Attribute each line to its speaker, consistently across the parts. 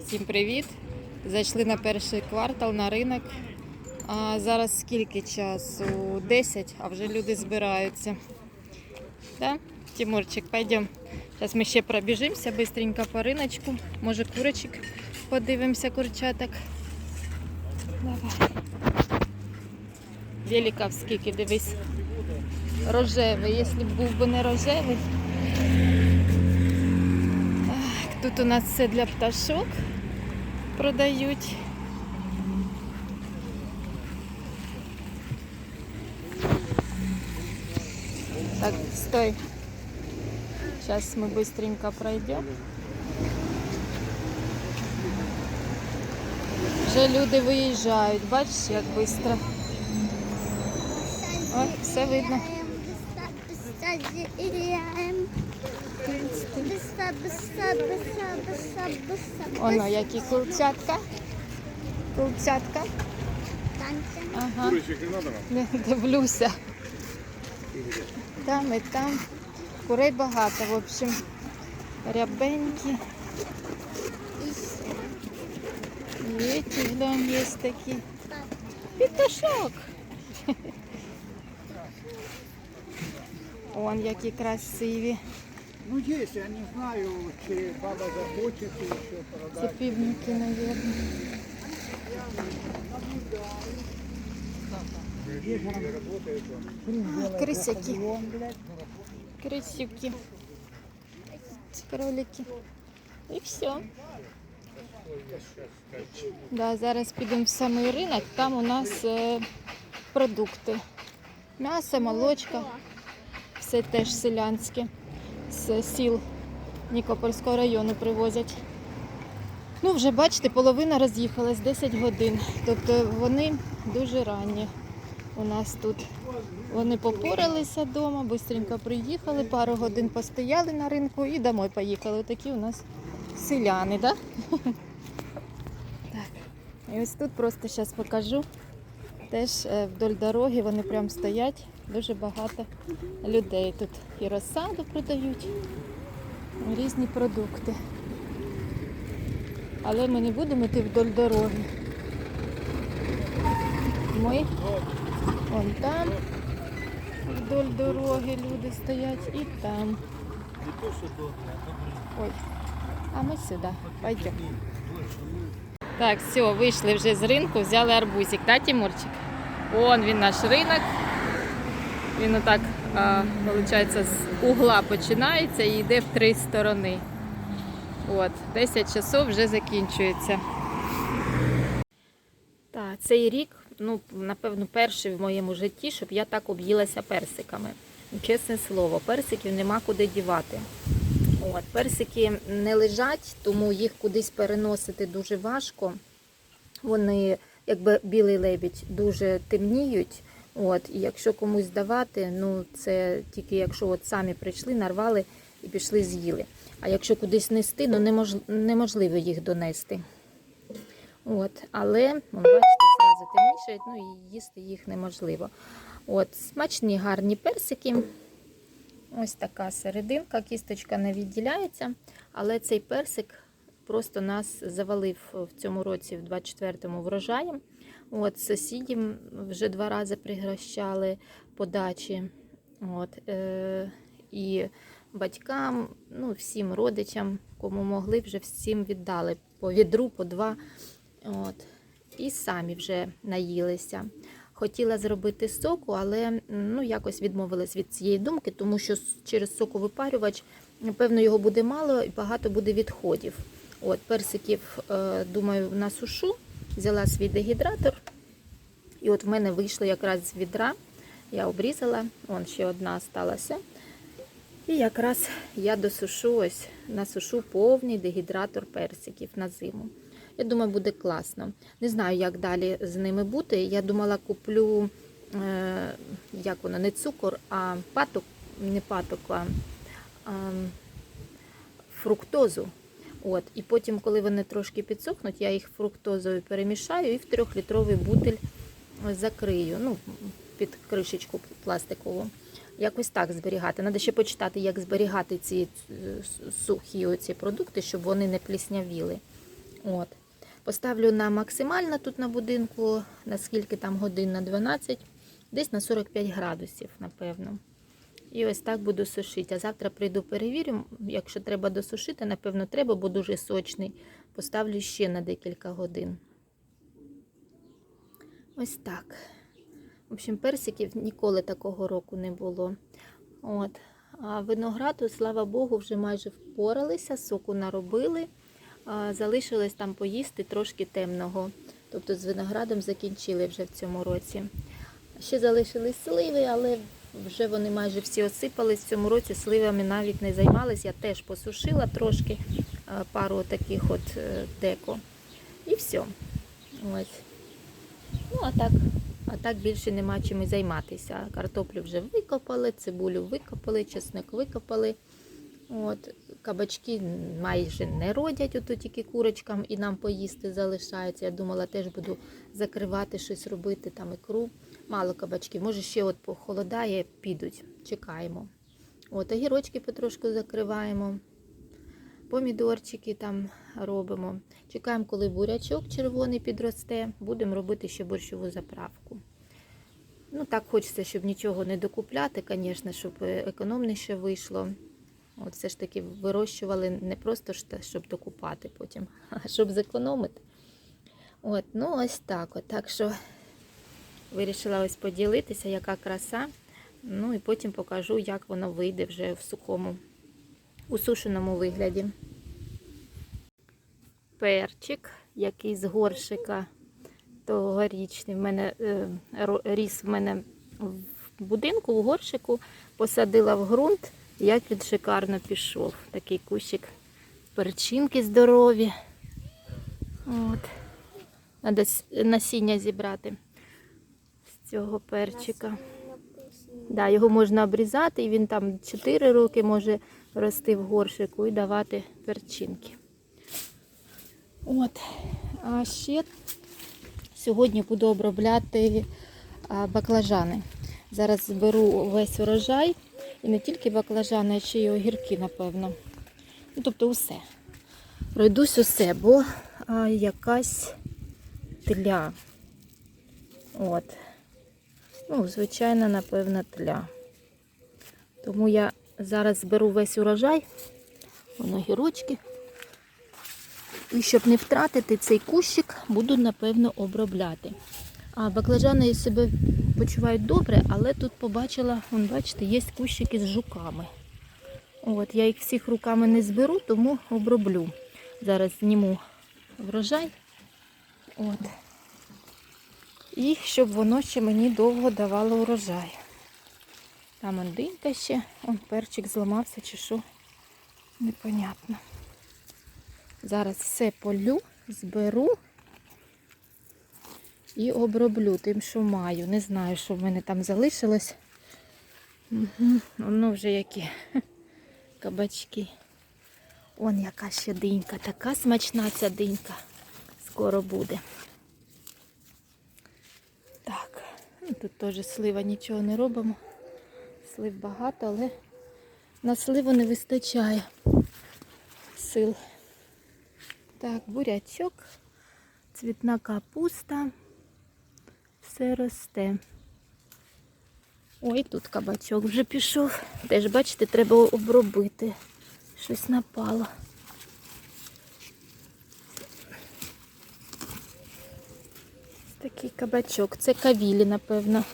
Speaker 1: Всім привіт! Зайшли на перший квартал на ринок. А зараз скільки часу? 10, а вже люди збираються. Да? Тимурчик, пойдем. Зараз ми ще пробіжимося быстренько по риночку. Може курочок подивимося, курчаток. Давай. Великов скільки, дивись. Рожевий. Якщо б був би не рожевий. Тут у нас все для пташок продають. Так, стой. Сейчас мы быстренько пройдем. Вже люди виїжджають, бачиш, як швидко. Ой, все видно. Оно, які курчатка. Курчатка. Ага. Дивлюся. Там і там. Курей багато, в общем. Рябенькі. І ті, глянь, є такі. Пітушок. Он які красиві.
Speaker 2: Ну, есть, я не знаю, чи баба захочет еще
Speaker 1: Це
Speaker 2: продать.
Speaker 1: півники, мабуть. Крисяки. Крисюки. Кролики. І все. Да, зараз підемо в самий ринок. Там у нас е, продукти. М'ясо, молочка. Все теж селянське. З сіл Нікопольського району привозять. Ну, вже бачите, половина роз'їхалась 10 годин. Тобто вони дуже ранні у нас тут. Вони попоралися вдома, швидко приїхали, пару годин постояли на ринку і домой поїхали. Такі у нас селяни, так? Так. І ось тут просто зараз покажу. Теж е, вдоль дороги вони прям стоять. Дуже багато людей. Тут і розсаду продають, різні продукти. Але ми не будемо йти вдоль дороги. Ми вон там вдоль дороги люди стоять і там. Ой, а ми сюди. Пойдемо. Так, все, вийшли вже з ринку, взяли арбузик, да, Тимурчик? Вон він наш ринок. Він отак, виходить, з угла починається і йде в три сторони. От, 10 часов вже закінчується. Так, цей рік, ну, напевно, перший в моєму житті, щоб я так об'їлася персиками. Чесне слово, персиків нема куди дівати. От, персики не лежать, тому їх кудись переносити дуже важко. Вони, якби білий лебідь, дуже темніють. От, і якщо комусь давати, ну це тільки якщо от самі прийшли, нарвали і пішли з'їли. А якщо кудись нести, ну немож, неможливо їх донести. От, але, вон, бачите, зразу темнішають, ну і їсти їх неможливо. От, смачні, гарні персики. Ось така серединка, кісточка не відділяється, але цей персик просто нас завалив в цьому році, в 24-му врожаєм. От, сусідів вже два рази пригощали подачі. От, е, і батькам, ну, всім родичам, кому могли, вже всім віддали по відру, по два. От, і самі вже наїлися. Хотіла зробити соку, але ну, якось відмовилась від цієї думки, тому що через соковипарювач, напевно, його буде мало і багато буде відходів. От, персиків, е, думаю, на сушу, взяла свій дегідратор. І от в мене вийшло якраз з відра. Я обрізала, вон ще одна сталася. І якраз я досушу ось, насушу повний дегідратор персиків на зиму. Я думаю, буде класно. Не знаю, як далі з ними бути. Я думала, куплю е, як воно, не цукор, а паток, не паток, а, а фруктозу. От, і потім, коли вони трошки підсохнуть, я їх фруктозою перемішаю і в трьохлітровий бутиль закрию. Ну, під кришечку пластикову. Якось так зберігати. Треба ще почитати, як зберігати ці е, сухі оці продукти, щоб вони не пліснявіли. От. Поставлю на максимально тут на будинку, наскільки там годин на 12, десь на 45 градусів, напевно. І ось так буду сушити. А завтра прийду перевірю. Якщо треба досушити, напевно, треба, бо дуже сочний. Поставлю ще на декілька годин. Ось так. В общем, персиків ніколи такого року не було. От. А винограду, слава Богу, вже майже впоралися, соку наробили. Залишилось там поїсти трошки темного. Тобто з виноградом закінчили вже в цьому році. Ще залишились сливи, але вже вони майже всі осипались. Цьому році сливами навіть не займалась. Я теж посушила трошки пару таких от е, деко. І все. Ось. Ну, а так, а так більше нема чим і займатися. Картоплю вже викопали, цибулю викопали, чесник викопали. От, кабачки майже не родять, ото тільки курочкам і нам поїсти залишається. Я думала, теж буду закривати щось робити, там ікру. Мало кабачків. Може, ще от похолодає, підуть. Чекаємо. От, огірочки потрошку закриваємо. Помідорчики там робимо. Чекаємо, коли бурячок червоний підросте. Будемо робити ще борщову заправку. Ну, так хочеться, щоб нічого не докупляти, звісно, щоб е, економніше вийшло. От все ж таки вирощували не просто щоб докупати потім, а щоб зекономити. От, ну ось так. От. Так що вирішила ось поділитися, яка краса. Ну і потім покажу, як воно вийде вже в сухому, усушеному вигляді. Перчик, який з горшика тогорічний. В мене е, ріс в мене в будинку, у горшику, посадила в ґрунт. Як він шикарно пішов. Такий кущик перчинки здорові. От. Треба насіння зібрати з цього перчика. Да, його можна обрізати, і він там 4 роки може рости в горшику і давати перчинки. От. А ще сьогодні буду обробляти баклажани. Зараз зберу весь урожай. І не тільки баклажани, а ще й огірки, напевно. Ну, тобто усе. Пройдусь усе, бо а, якась тля. От. Ну, звичайно, напевно, тля. Тому я зараз зберу весь урожай. Воно гірочки. І щоб не втратити цей кущик, буду, напевно, обробляти. А баклажани себе почувають добре, але тут побачила, вон, бачите, є кущики з жуками. От, я їх всіх руками не зберу, тому оброблю. Зараз зніму врожай. От. І щоб воно ще мені довго давало урожай. Там он динька ще, он перчик зламався чи що. Непонятно. Зараз все полю, зберу і оброблю тим, що маю. Не знаю, що в мене там залишилось. Угу. Воно вже які кабачки. Он яка ще динька, така смачна ця динька. Скоро буде. Так, тут теж слива нічого не робимо. Слив багато, але на сливу не вистачає сил. Так, бурячок, цвітна капуста, все росте. Ой, тут кабачок вже пішов. Теж, бачите, треба обробити. Щось напало. Такий кабачок. Це кавілі, напевно.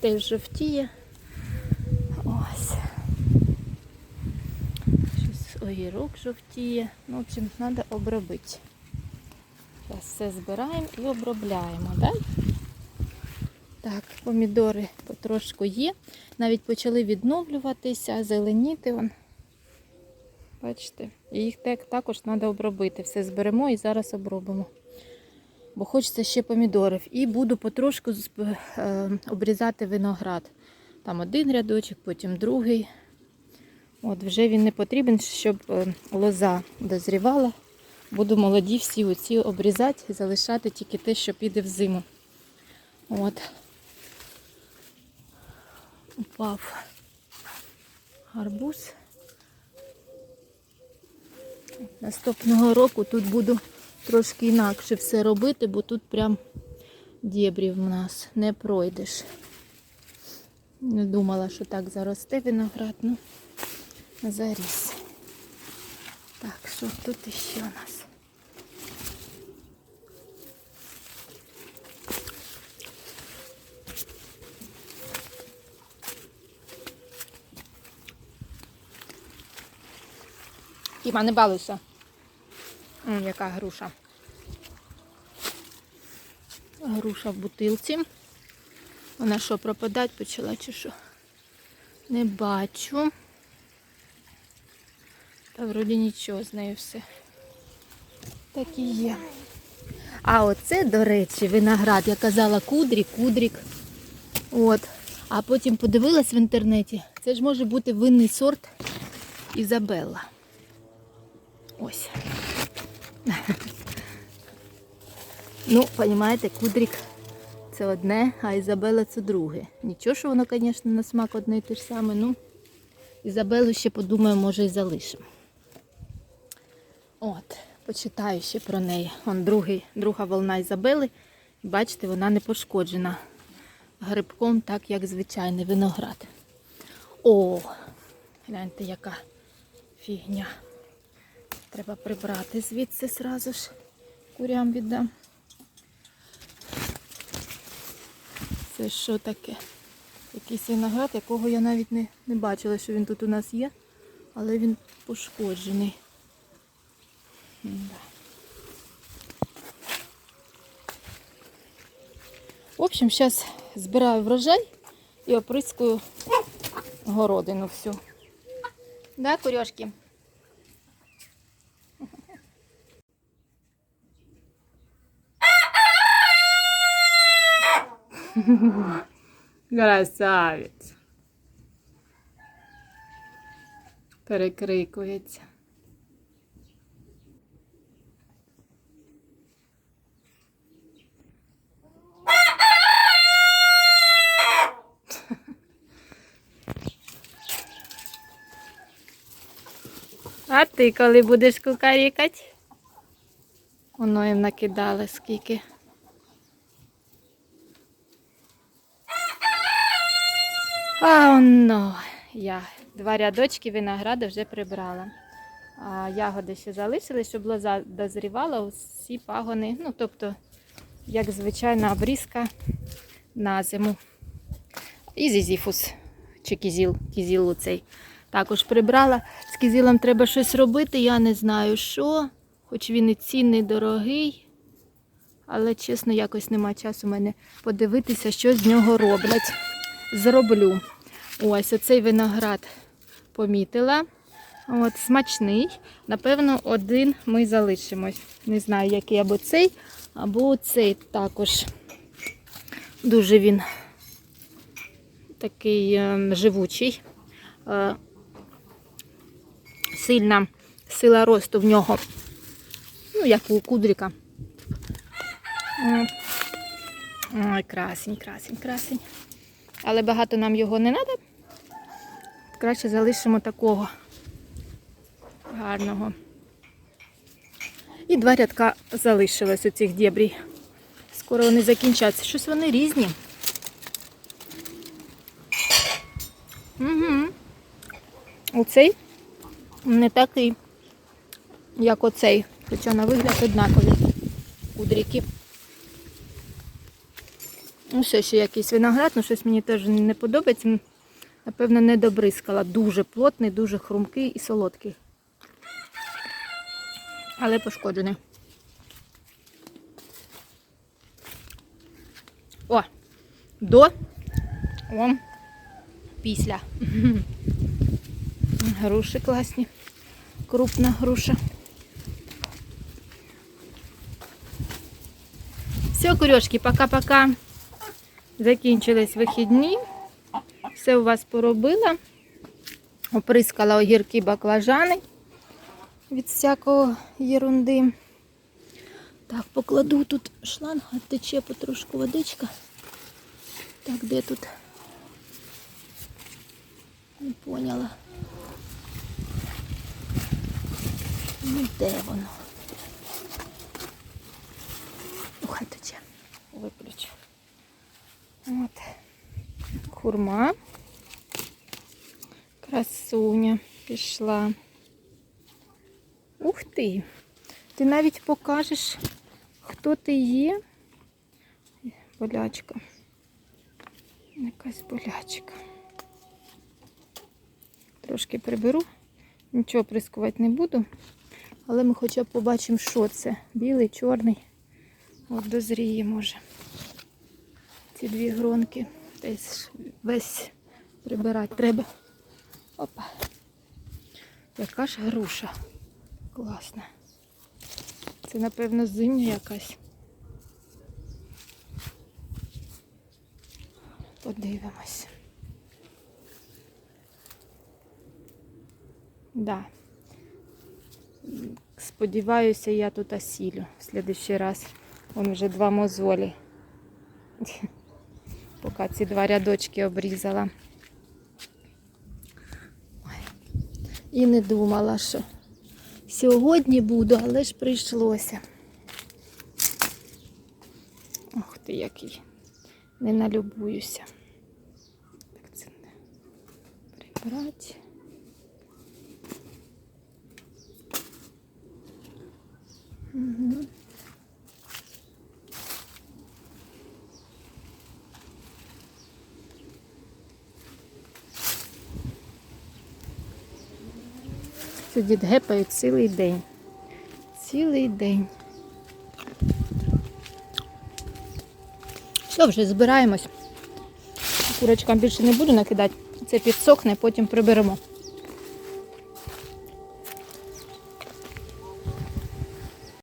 Speaker 1: Теж жовтіє. Ось. Щось огірок жовтіє. Ну, в общем, треба обробити. Зараз все збираємо і обробляємо? Так, помідори потрошку є. Навіть почали відновлюватися, зеленіти. Вон. Бачите? Їх так, також треба обробити. Все зберемо і зараз обробимо. Бо хочеться ще помідорів. І буду потрошку е, обрізати виноград. Там один рядочок, потім другий. От вже він не потрібен, щоб е, лоза дозрівала. Буду молоді всі оці обрізати і залишати тільки те, що піде в зиму. От. Упав гарбуз. Наступного року тут буду трошки інакше все робити, бо тут прям дєбрів в нас не пройдеш. Не думала, що так заросте виноград, ну заріс. Так, що тут іще у нас? Кіма, не балуйся. М, яка груша. Груша в бутилці. Вона що, пропадати почала чи що? Не бачу. Та вроді нічого з нею все. Так і є. А оце, до речі, виноград. Я казала кудрі, кудрік. От. А потім подивилась в інтернеті. Це ж може бути винний сорт Ізабелла. Ось. Ну, розумієте, кудрік це одне, а Ізабела це друге. Нічого, що воно, звісно, на смак одне і те ж саме. Ну, Ізабелу ще подумаю, може і залишимо. От, почитаю ще про неї. Он другий, друга волна Ізабели. Бачите, вона не пошкоджена грибком, так як звичайний виноград. О, гляньте, яка фігня. Треба прибрати звідси зразу ж. Курям віддам. Це що таке? Якийсь виноград, якого я навіть не, не бачила, що він тут у нас є, але він пошкоджений. В общем, зараз збираю врожай і оприскую городину всю. Да, курьошки? Красавець. Перекрикується. А ти коли будеш кукарікати? Воно їм накидали скільки. А воно, я два рядочки винограду вже прибрала. А ягоди ще залишились, щоб лоза дозрівала, усі пагони, ну тобто, як звичайна обрізка на зиму. І зізіфус, чи кізіл, кізіл цей також прибрала. З кізілом треба щось робити, я не знаю що, хоч він і цінний, дорогий. Але чесно, якось нема часу в мене подивитися, що з нього роблять зроблю. Ось оцей виноград помітила. От, смачний. Напевно, один ми залишимось. Не знаю, який або цей, або цей також. Дуже він такий е, живучий. Е, сильна сила росту в нього. Ну, як у кудріка. Ой, красень, красень, красень. Але багато нам його не треба. Краще залишимо такого гарного. І два рядка залишилось у цих дєбрій. Скоро вони закінчаться. Щось вони різні. Угу. Оцей не такий, як оцей. Хоча на вигляд однакові кудріки. Ну, все ще якийсь виноград, ну щось мені теж не подобається. Напевно, не добризкала. Дуже плотний, дуже хрумкий і солодкий. Але пошкоджений. О! До. О, після. Груші класні. Крупна груша. Все, курьошки, пока-пока. Закінчились вихідні. Все у вас поробила. Оприскала огірки баклажани від всякого єрунди. Так, покладу тут шланг, а тече потрошку водичка. Так, де тут? Не поняла. Ну де воно? Ну, хай тече. Виключу. От. Хурма. Красуня пішла. Ух ти! Ти навіть покажеш, хто ти є. Болячка. Якась болячка. Трошки приберу. Нічого прискувати не буду. Але ми хоча б побачимо, що це. Білий, чорний. От дозріє може. Ці дві гронки. Десь весь прибирати треба. Опа. Яка ж груша. Класна. Це, напевно, зимня якась. Подивимось. Да. Сподіваюся, я тут осілю в следующий раз. Вон вже два мозолі. Поки ці два рядочки обрізала. І не думала, що сьогодні буду, але ж прийшлося. Ох ти який. Не налюбуюся. Так це не прибрати. Дід гепають цілий день. Цілий день. Все, вже збираємось. Курочкам більше не буду накидати. Це підсохне, потім приберемо.